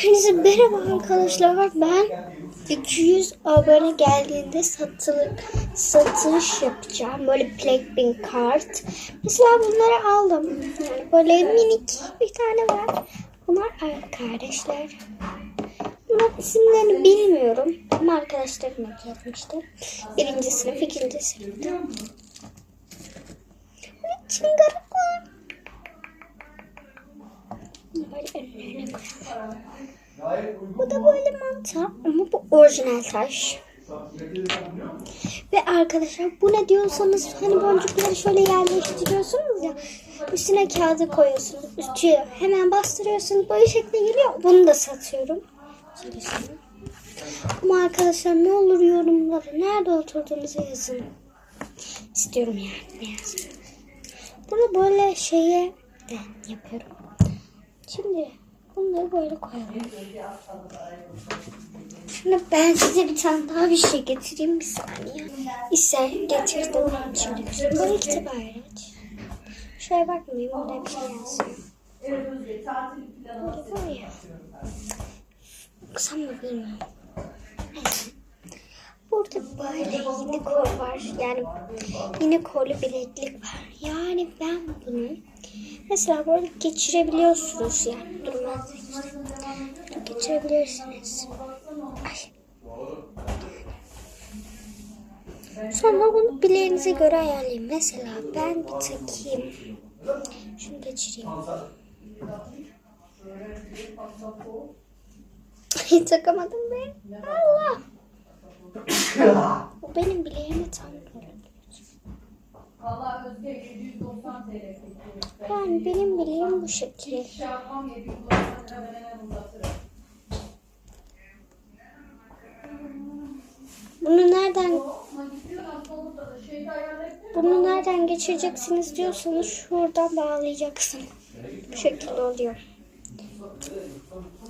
Hepinize merhaba arkadaşlar. Ben 200 abone geldiğinde satılık satış yapacağım. Böyle Blackpink kart. Mesela bunları aldım. Yani böyle minik bir tane var. Bunlar kardeşler. Bunların isimlerini bilmiyorum. Ama arkadaşlarım yazmıştı. Birinci sınıf, ikinci sınıfta. Böyle çıngıraklar. Böyle. Bu da böyle mantar ama bu orijinal taş. Ve arkadaşlar bu ne diyorsanız hani boncukları şöyle yerleştiriyorsunuz ya üstüne kağıdı koyuyorsunuz. Üstü hemen bastırıyorsunuz böyle şekilde geliyor. Bunu da satıyorum. Ama arkadaşlar ne olur yorumlara nerede oturduğunuzu yazın. İstiyorum yani yazın. Bunu böyle şeye de yapıyorum. Şimdi bunları böyle koyalım. Şimdi ben size bir tane daha bir şey getireyim bir saniye. İster getirdim. Şimdi böyle kitap ayrıç. Şöyle bakmayayım orada bir şey yazıyor. Okusam mı bilmiyorum. Neyse. Burada böyle yine kol var. Yani yine kollu bileklik var. Yani ben bunu mesela böyle geçirebiliyorsunuz yani durmaz. Geçirebilirsiniz. Ay. Sonra bunu bileğinize göre ayarlayın. Mesela ben bir takayım. Şunu geçireyim. Ay takamadım be. Allah. Bu benim bileğime tam görünüyor. Valla Özge 790 TL. Yani benim bileğim bu şekil. Hiç yapmam 790 lira ben hemen uzatırım. Bunu nereden bunu nereden geçireceksiniz diyorsanız şuradan bağlayacaksın. Bu şekilde oluyor.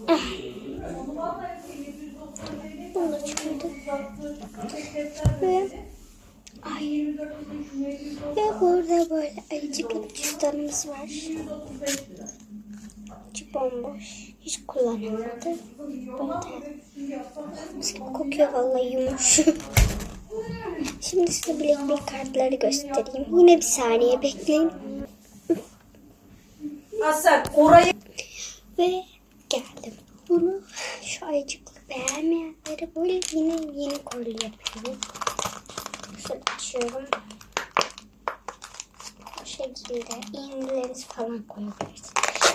Ah. Bunu da çıkardım. Ve. Ve burada böyle ayıcıklı bir cüzdanımız var. İçi bomboş. Hiç kullanılmadı. Böyle mis gibi kokuyor vallahi yumuş. Şimdi size Blackpink kartları göstereyim. Yine bir saniye bekleyin. Asel orayı Ve geldim. Bunu şu ayıcıklı beğenmeyenlere böyle yine yeni kolye yapıyorum. Şöyle açıyorum. Bu şekilde iğnelerinizi falan koyabilirsiniz.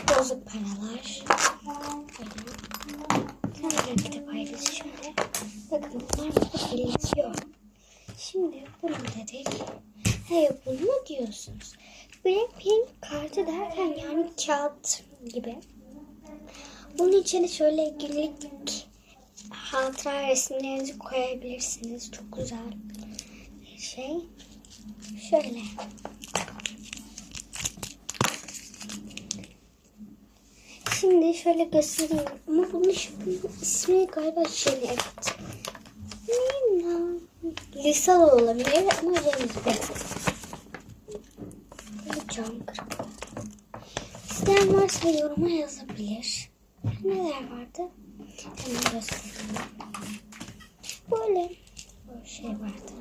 Bozuk paralar. Böyle. Sonra kitap ayrısı şöyle. Bakın bunlar burada birleşiyor. Şimdi bunu dedik. Hey bunu mu diyorsunuz? Blackpink kartı derken yani kağıt gibi. Bunun içine şöyle günlük hatıra resimlerinizi koyabilirsiniz. Çok güzel bir şey. Şöyle. Şimdi şöyle göstereyim. Ama bunun ismi galiba şöyle evet. Nina. Lisa da olabilir ama rengi. Böyle cam kırık. İsteyen varsa yoruma yazabilir. Neler vardı? Hemen göstereyim. Böyle şey vardı.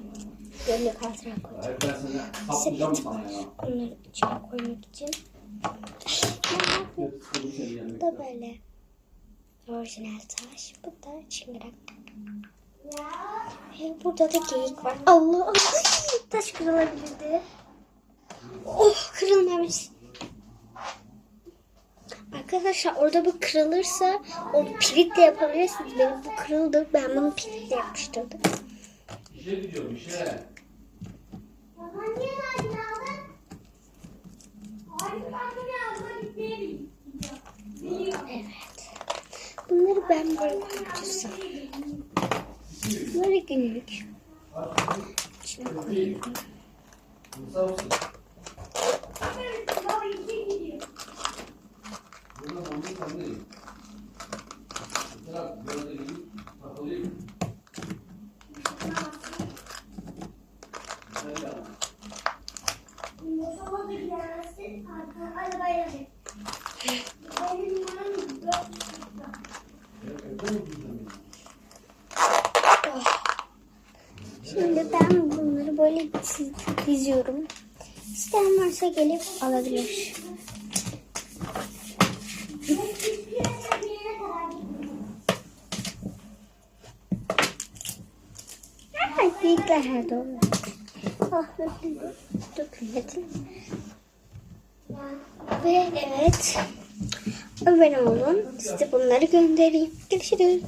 Günlük hatıra koydum. Sepet var. Onları içine koymak için. Bu da böyle orijinal taş. Bu da çıngırak. Ve burada da geyik var. Allah Allah. Taş kırılabilirdi. Oh kırılmamış. Arkadaşlar orada bu kırılırsa onu piritle yapabilirsiniz. Benim bu kırıldı. Ben bunu piritle yapıştırdım. Bir şey diyorum bir şey. Evet. Bunları ben böyle koyacağım. Bunları günlük. İçine koyuyorum. Musa mısın? Şimdi ben bunları böyle diziyorum. İsteyen varsa gelip alabilir. Büyükler her doğru. Ah, dökülmedi. Ve evet, abone olun. Size bunları göndereyim. Görüşürüz.